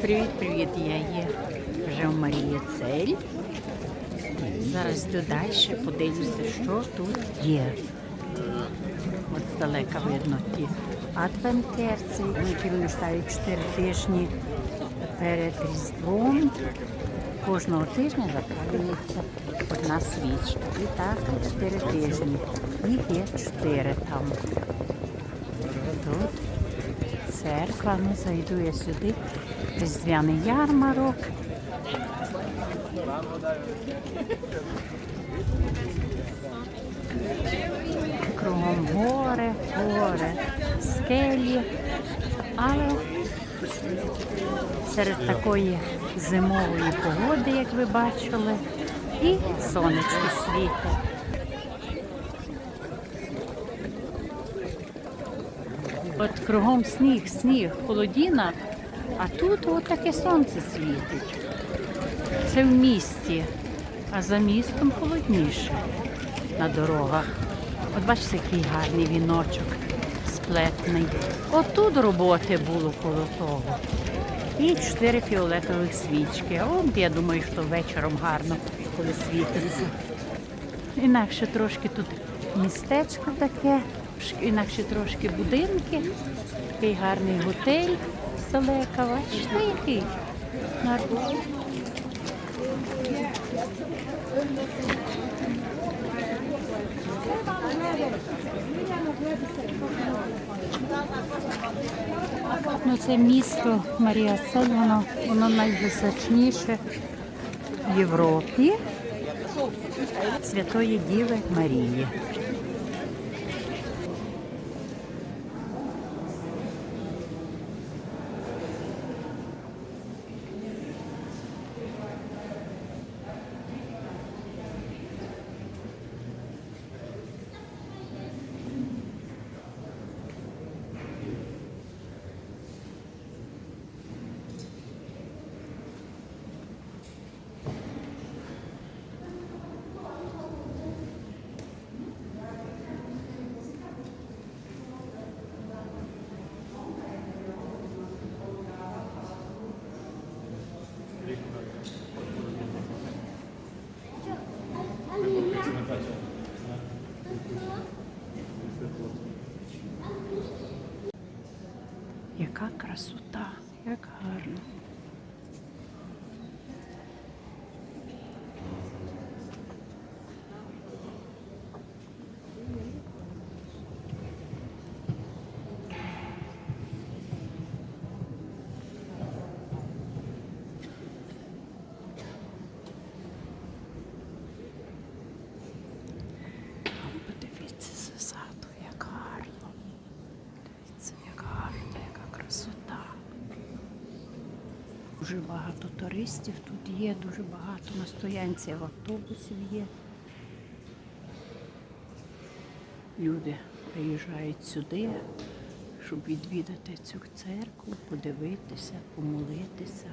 Привіт, привіт, я є вже в Марії Цель. Зараз йду далі, подивлюся, що тут є. От здалека видно ті адвентерці, які вони ставлять 4 тижні перед Різдвом. Кожного тижня запалюється одна свічка. І так 4 тижні. Їх є 4 там. Церква, ну зайду я сюди. Різдвяний ярмарок. Кругом гори, гори, скелі. Але серед такої зимової погоди, як ви бачили, і сонечко світить. От кругом сніг, сніг, холодіна, а тут от таке сонце світить. Це в місті, а за містом холодніше на дорогах. От бачите, який гарний віночок сплетний. Отут роботи було коло того. І чотири фіолетових свічки. О, я думаю, що вечором гарно, коли світиться. Інакше трошки тут містечко таке, інакше трошки будинки, такий гарний готель здалека. Бачите, який гарний. Ну, це місто Марія Цель, воно, воно найвизначніше в Європі Святої Діви Марії. Яка красота, як гарно. А Подивіться ззаду, як гарно. Дивіться, як гарно, яка красота. Дуже багато туристів тут є, дуже багато на стоянці автобусів є. Люди приїжджають сюди, щоб відвідати цю церкву, подивитися, помолитися.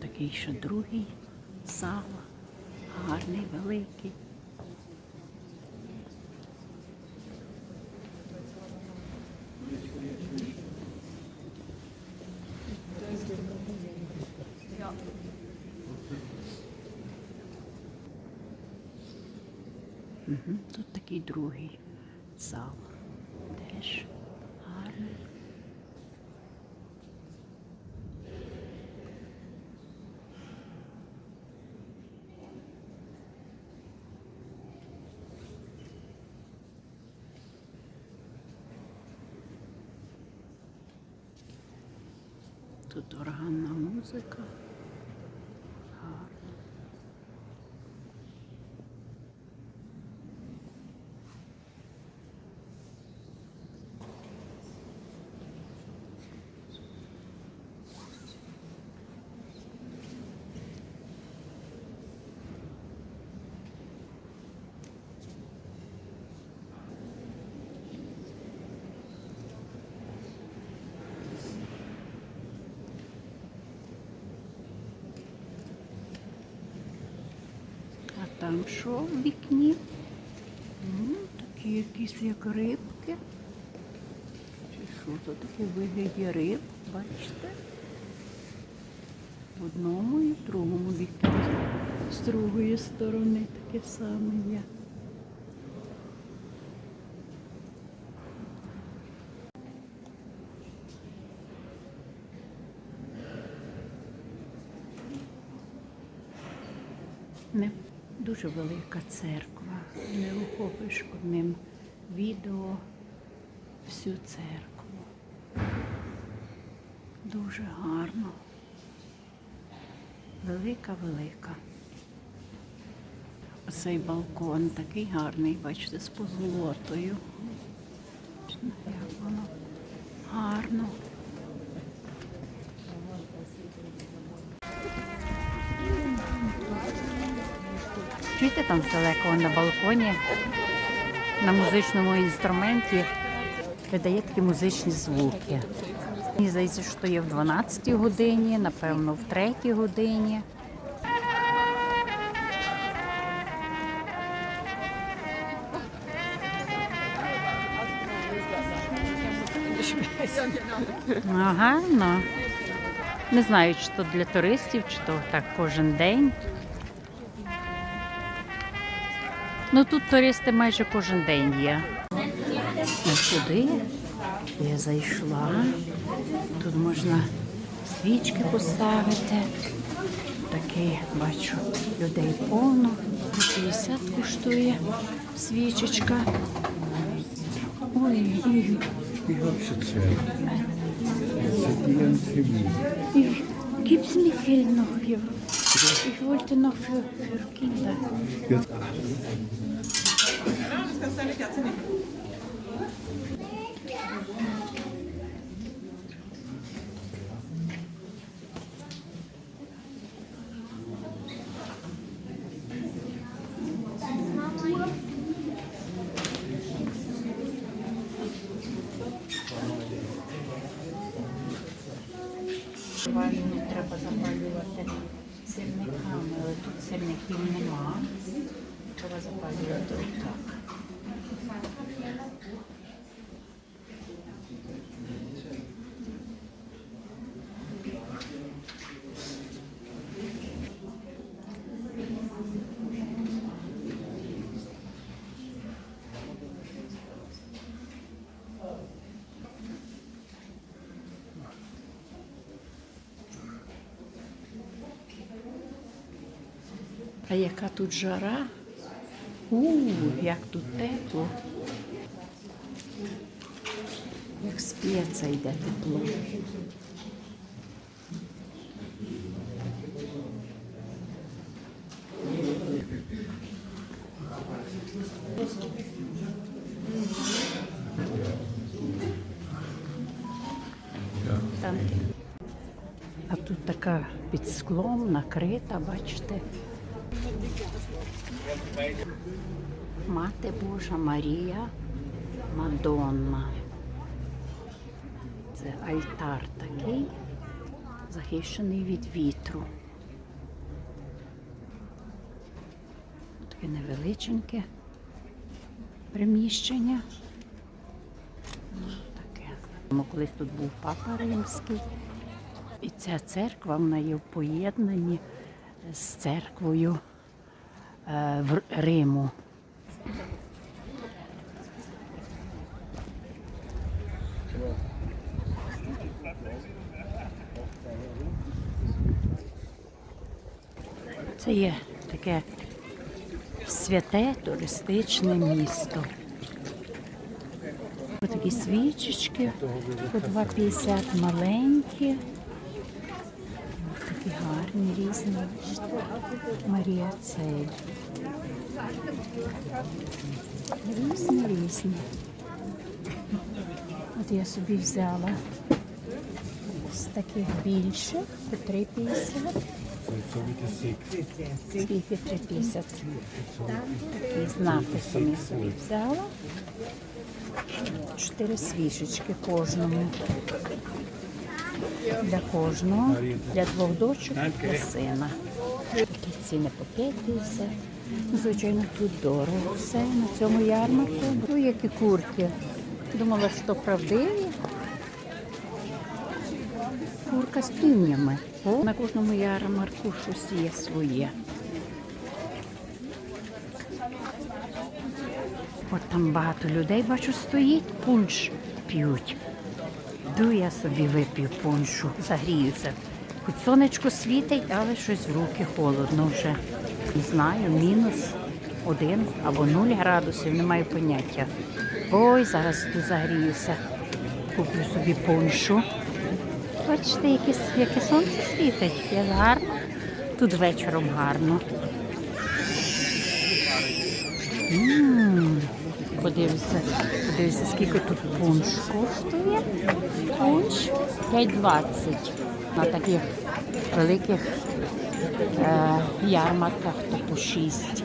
Такий ще другий зал, гарний, великий. Мгм, Тут такий другий зал. Теж гарний. Тут органна музика. Гарно. Там що в вікні? М, такі такі якісь як рибки. Чи що то таке вигляді риб, бачите? В одному і в другому віку. З другої сторони таке саме є. Не дуже велика церква. Не охопиш одним відео всю церкву. Дуже гарно. Велика, велика. Оцей балкон такий гарний, бачите, з позолотою. Чуєте там далеко на балконі, на музичному інструменті видає такі музичні звуки. Мені здається, що є в 12 годині, напевно, в 3 годині. Ну, гарно. Не знаю, чи то для туристів, чи то так кожен день. Ну тут туристи майже кожен день є. А сюди я зайшла. Тут можна свічки поставити. Такий, бачу, людей повно. 50 коштує свічечка. Ой, ой, Chemie. Ich wollte noch für, für Kinder. Ja. Das kannst du nicht, kannst du nicht. А яка тут жара? У, як тут тепло. Як з п'єца йде тепло. Там. А тут така під склом накрита, бачите. Мати Божа Марія Мадонна. Це альтар такий, захищений від вітру. Таке невеличеньке приміщення. Таке. Колись тут був папа римський. І ця церква вона є в поєднанні з церквою в Риму. Це є таке святе туристичне місто. Ось такі свічечки по 2,50 маленькі. Різні. Марія Цель. Різні, різні. От я собі взяла з таких більших по 3,50. so wie das Sekt. Скільки 3,50. Такі з написом я собі взяла. Чотири свічечки кожному. Для кожного, для двох дочок, для сина. Такі ціни по 5,50, Звичайно, тут дорого все на цьому ярмарку. Ну, які курки. Думала, що правдиві. Курка з півнями. На кожному ярмарку щось є своє. От там багато людей, бачу, стоїть, пунш п'ють. Йду я собі вип'ю пуншу, загріюся. Хоч сонечко світить, але щось в руки холодно вже. Не знаю, мінус один або нуль градусів, не маю поняття. Ой, зараз тут загріюся. Куплю собі пуншу. Бачите, яке, яке сонце світить, як гарно. Тут вечором гарно. М, Подивися, подивися, скільки тут пунш коштує. Пунш 5,20 на таких великих е, ярмарках, то по 6.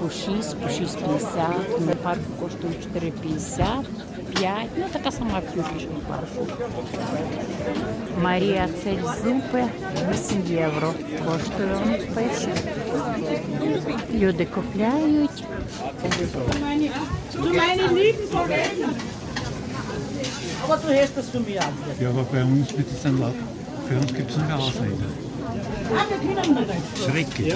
По 6, по 6,50. На парку коштує 4,50, 5. Ну, така сама фюрча парку. Марія цель зупи 8 євро. Коштує он пише. Люди купляють. Du meine lieben Kollegen. Aber du hast das für mich auch. Ja, aber bei uns wird es dann laut. Für uns gibt es eine Ausrede. Ah, wir können nicht. Schrecklich.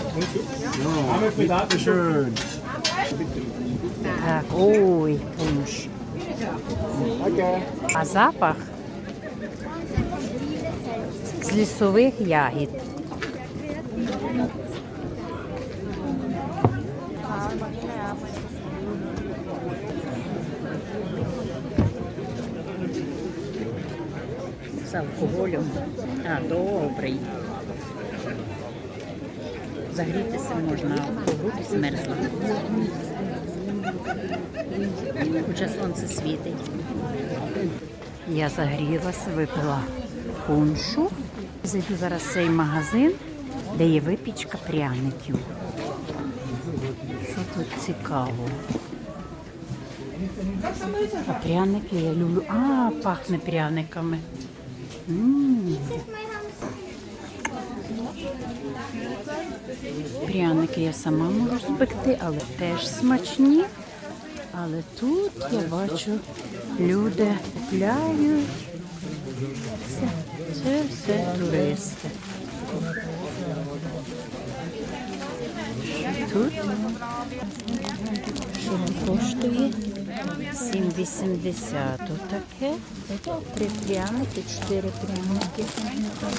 Так, ой, пунш. А запах з лісових ягід. З алкоголем. А, добрий. Загрітися можна, а змерзла. Хоча сонце світить. Я загрілася, випила пуншу. Зайду зараз в цей магазин, де є випічка пряників. Що тут цікаво? А пряники я люблю. А, пахне пряниками. М. Пряники я сама можу спекти, але теж смачні. Але тут я бачу, люди купляють. Це, все туристи. Тут що коштує 7,80. Отаке. Три пряники, чотири пряники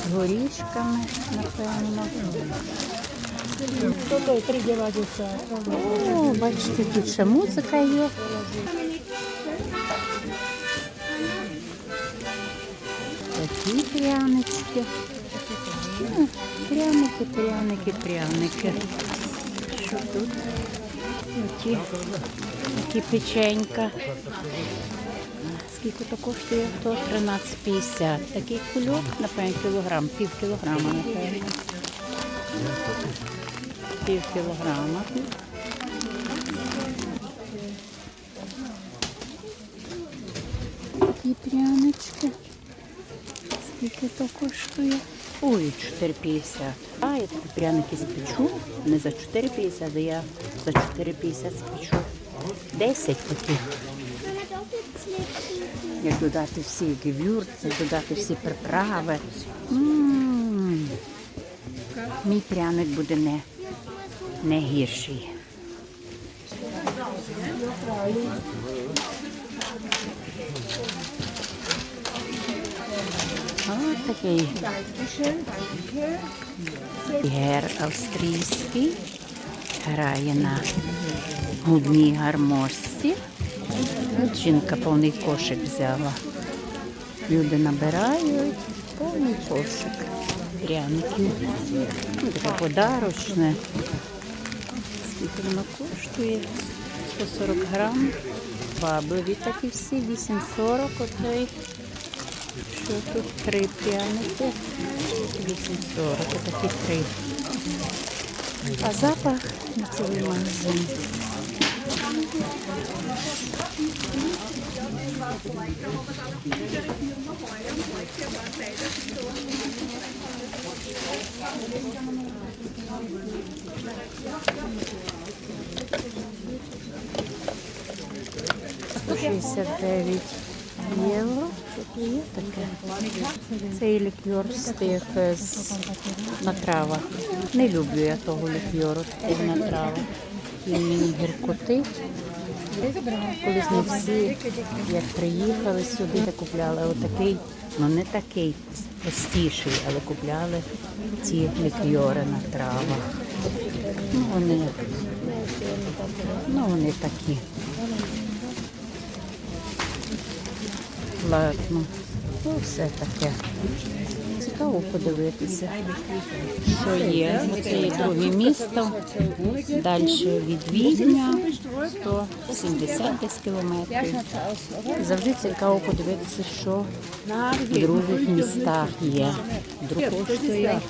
з горішками, напевно. О, бачите, тут ще музика є. Такі прянички. Пряники, пряники, пряники. Що тут? Оті, такі печенька. Скільки то коштує? То 13,50. Такий кульок, напевно, кілограм, пів кілограма, напевно. Пів кілограма. Такі прянички. Скільки то коштує? Ой, 4,50. А, я такі пряники спечу. Не за 4,50, а я за 4,50 спечу. 10 таких. Як додати всі гевюрці, додати всі приправи. М. Мій пряник буде не, не гірший. Ось такий гер австрійський. Грає на губній гармошці. Жінка повний кошик взяла. Люди набирають повний кошик пряників. Подарочне. Воно коштує? 140 грам. Баблові такі всі, 8,40 оцей. Що тут три пряники? 8,40, отакі три. А запах на цілий магазин. 69 євро. Є таке? Цей лікер з тих е, з на травах. Не люблю я того лікеру, тих на травах. Він мені гіркотить. Колись не всі, як приїхали сюди, купляли отакий, ну не такий простіший, але купляли ці лікьори на травах. Ну, вони, ну, вони такі. Ладно, ну все таке. Цікаво подивитися, що є. Оце є друге місто. Далі від Відня 170 десь кілометрів. Завжди цікаво подивитися, що в других містах є. Друг коштує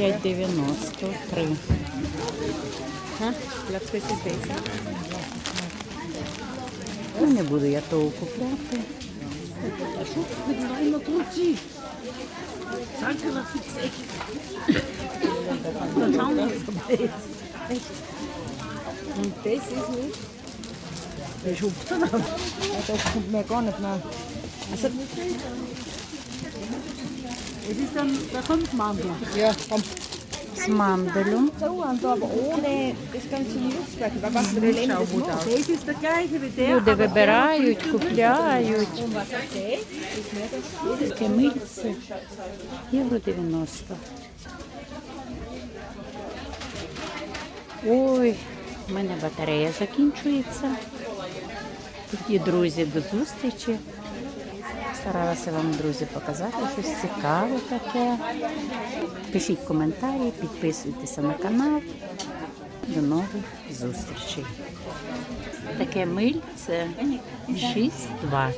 5,93. Ну, не буду я того купляти. Dank u wel, ik Dat kan. Echt. En deze is niet. Je is. Dat komt mij gar nicht mehr. Also, es ist dann, da kommt man ja. Ja. З der. Люди вибирають, купляють. Таке. Євро 90. Ой, в мене батарея закінчується. Тоді, друзі, до зустрічі. Старалася вам, друзі, показати щось цікаве таке. Пишіть коментарі, підписуйтеся на канал. До нових зустрічей. Таке мильце 6,20.